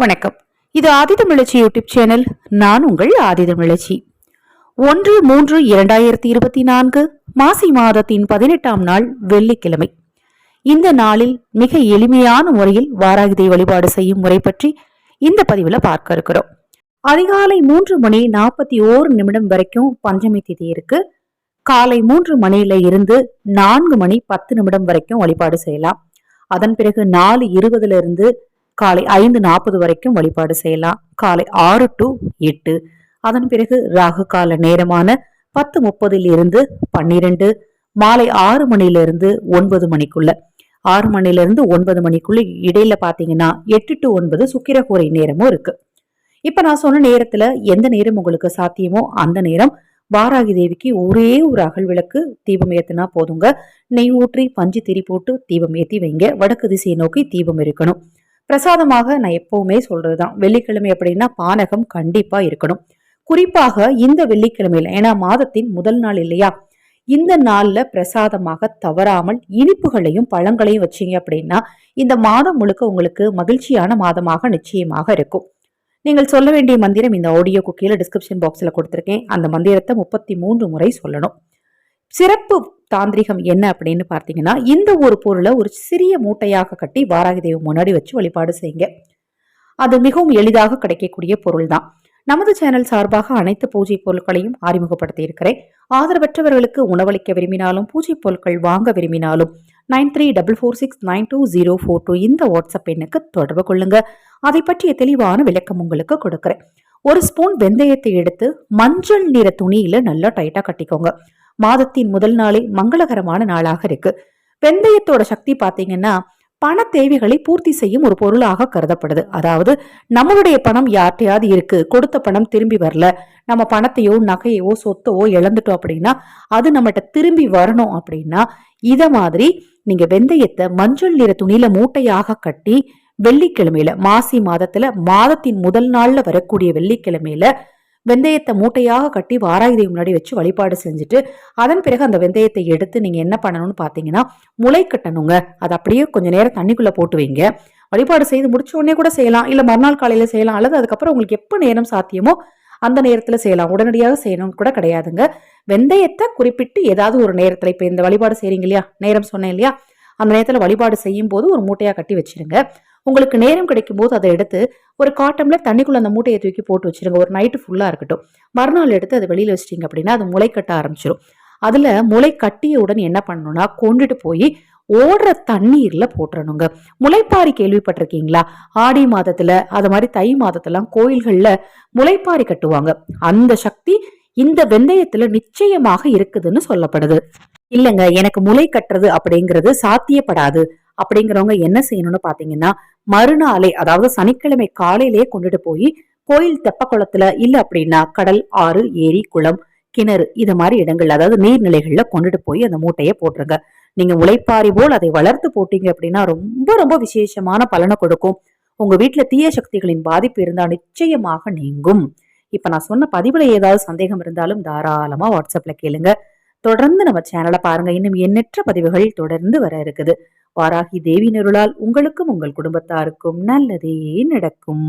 வணக்கம். இது ஆதிதமிழச்சி YouTube channel. நான் உங்கள் ஆதிதமிழச்சி ஒன்று மூன்று இரண்டாயிரத்தி இருபத்தி நான்கு மாசி மாதத்தின் பதினெட்டாம் நாள் வெள்ளிக்கிழமை. இந்த நாளில் மிக எளிமையான முறையில் வாராகிதை வழிபாடு செய்யும் முறை பற்றி இந்த பதிவில் பார்க்க இருக்கிறோம். அதிகாலை மூன்று மணி நாற்பத்தி ஓரு நிமிடம் வரைக்கும் பஞ்சமி திதி இருக்கு. காலை மூன்று மணியில இருந்து நான்கு மணி பத்து நிமிடம் வரைக்கும் வழிபாடு செய்யலாம். அதன் பிறகு நாலு இருபதுல இருந்து காலை ஐந்து நாற்பது வரைக்கும் வழிபாடு செய்யலாம். காலை ஆறு டு எட்டு. அதன் பிறகு ராகு கால நேரமான பத்து முப்பதில் இருந்து பன்னிரெண்டு மாலை ஆறு மணியிலிருந்து ஒன்பது மணிக்குள்ள. ஆறு மணியிலிருந்து ஒன்பது மணிக்குள்ள இடையில பாத்தீங்கன்னா எட்டு டு ஒன்பது சுக்கிரகூரை நேரமும் இருக்கு. இப்ப நான் சொன்ன நேரத்துல எந்த நேரம் உங்களுக்கு சாத்தியமோ அந்த நேரம் வாராகி தேவிக்கு ஒரே ஒரு அகல் விளக்கு தீபம் ஏத்தினா போதுங்க. நெய் ஊற்றி பஞ்சு திரி போட்டு தீபம் ஏத்தி வைங்க. வடக்கு திசையை நோக்கி தீபம் இருக்கணும் பிரசாதமாக நான் எப்பவுமே சொல்றதுதான். வெள்ளிக்கிழமை அப்படின்னா பானகம் கண்டிப்பா இருக்கணும். குறிப்பாக இந்த வெள்ளிக்கிழமையில ஏன்னா மாதத்தின் முதல் நாள் இல்லையா? இந்த நாள்ல பிரசாதமாக தவறாமல் இனிப்புகளையும் பழங்களையும் வச்சீங்க அப்படின்னா இந்த மாதம் முழுக்க உங்களுக்கு மகிழ்ச்சியான மாதமாக நிச்சயமாக இருக்கும். நீங்கள் சொல்ல வேண்டிய மந்திரம் இந்த ஆடியோக்கு கீழே டிஸ்கிரிப்ஷன் பாக்ஸில் கொடுத்துருக்கேன். அந்த மந்திரத்தை முப்பத்தி மூன்று முறை சொல்லணும். சிறப்பு தாந்திரிகம் என்ன அப்படின்னு பார்த்தீங்கன்னா இந்த ஒரு பொருளை ஒரு சிறிய மூட்டையாக கட்டி வாராகி தெய்வம் முன்னாடி வச்சு வழிபாடு செய்யுங்க. அது மிகவும் எளிதாக கிடைக்கக்கூடிய பொருள் தான் நமது சேனல் சார்பாக அனைத்து பூஜை பொருட்களையும் அறிமுகப்படுத்தி இருக்கிறேன் ஆதரவற்றவர்களுக்கு உணவளிக்க விரும்பினாலும் பூஜை பொருட்கள் வாங்க விரும்பினாலும் nine three double four six nine two zero four two இந்த வாட்ஸ்அப் எண்ணுக்கு தொடர்பு கொள்ளுங்க. அதை பற்றிய தெளிவான விளக்கம் உங்களுக்கு கொடுக்குறேன். ஒரு ஸ்பூன் வெந்தயத்தை எடுத்து மஞ்சள் நிற துணியில நல்லா டைட்டா கட்டிக்கோங்க. மாதத்தின் முதல் நாளே மங்களகரமான நாளாக இருக்கு. வெந்தயத்தோட சக்தி பாத்தீங்கன்னா பண தேவைகளை பூர்த்தி செய்யும் ஒரு பொருளாக கருதப்படுது. அதாவது நம்மளுடைய பணம் யார்கிட்டயாவது இருக்கு கொடுத்த பணம் திரும்பி வரல நம்ம பணத்தையோ நகையோ சொத்தவோ இழந்துட்டோம் அப்படின்னா அது நம்மகிட்ட திரும்பி வரணும் அப்படின்னா இத மாதிரி நீங்க வெந்தயத்தை மஞ்சள் நிற துணியில மூட்டையாக கட்டி வெள்ளிக்கிழமையில மாசி மாதத்துல மாதத்தின் முதல் நாள்ல வரக்கூடிய வெள்ளிக்கிழமையில வெந்தயத்தை மூட்டையாக கட்டி வாராயுதை முன்னாடி வச்சு வழிபாடு செஞ்சுட்டு அதன் பிறகு அந்த வெந்தயத்தை எடுத்து நீங்கள் என்ன பண்ணணும்னு பார்த்தீங்கன்னா முளை கட்டணுங்க. அதை அப்படியே கொஞ்ச நேரம் தண்ணிக்குள்ளே போட்டு வைங்க. வழிபாடு செய்து முடிச்ச உடனே கூட செய்யலாம். இல்லை மறுநாள் காலையில் செய்யலாம். அல்லது அதுக்கப்புறம் உங்களுக்கு எப்போ நேரம் சாத்தியமோ அந்த நேரத்தில் செய்யலாம். உடனடியாக செய்யணும்னு கூட கிடையாதுங்க. வெந்தயத்தை குறிப்பிட்டு ஏதாவது ஒரு நேரத்தில் இப்போ இந்த வழிபாடு செய்கிறீங்க இல்லையா? நேரம் சொன்னேன் இல்லையா? அந்த நேரத்தில் வழிபாடு செய்யும் போது ஒரு மூட்டையாக கட்டி வச்சிருங்க. உங்களுக்கு நேரம் கிடைக்கும் போது அதை எடுத்து ஒரு காட்டம்ல தண்ணிக்குள்ள அந்த மூட்டையை தூக்கி போட்டு வச்சிருங்க. ஒரு நைட்டு ஃபுல்லா இருக்கட்டும். மறுநாள் எடுத்து அதை வெளியில வச்சிட்டீங்க அப்படின்னா அது முளை கட்ட ஆரம்பிச்சிடும் அதுல முளை கட்டியவுடன் என்ன பண்ணணும்னா கொண்டுட்டு போய் ஓடுற தண்ணீர்ல போட்டுறணுங்க. முளைப்பாரி கேள்விப்பட்டிருக்கீங்களா? ஆடி மாதத்துல அது மாதிரி தை மாதத்துலாம் கோயில்கள்ல முளைப்பாரி கட்டுவாங்க. அந்த சக்தி இந்த வெந்தயத்துல நிச்சயமாக இருக்குதுன்னு சொல்லப்படுது. இல்லைங்க எனக்கு முளை கட்டுறது அப்படிங்கிறது சாத்தியப்படாது. அப்படிங்கிறவங்க என்ன செய்யணும்னு பாத்தீங்கன்னா மறுநாளே அதாவது சனிக்கிழமை காலையிலேயே கொண்டுட்டு போய் கோயில் தெப்ப குளத்துல இல்ல அப்படின்னா கடல் ஆறு ஏரி குளம் கிணறு இது மாதிரி இடங்கள் அதாவது நீர்நிலைகள்ல கொண்டுட்டு போய் அந்த மூட்டையை போட்டுருங்க. நீங்க உழைப்பாரி போல் அதை வளர்த்து போட்டீங்க அப்படின்னா ரொம்ப ரொம்ப விசேஷமான பலனை கொடுக்கும். உங்க வீட்டுல தீய சக்திகளின் பாதிப்பு இருந்தா நிச்சயமாக நீங்கும். இப்ப நான் சொன்ன பதிவுல ஏதாவது சந்தேகம் இருந்தாலும் தாராளமா வாட்ஸ்அப்ல கேளுங்க. தொடர்ந்து நம்ம சேனலை பாருங்க. இன்னும் எண்ணற்ற பதிவுகள் தொடர்ந்து வர இருக்குது. வாராகி தேவி நருளால் உங்களுக்கும் உங்கள் குடும்பத்தாருக்கும் நல்லதே நடக்கும்.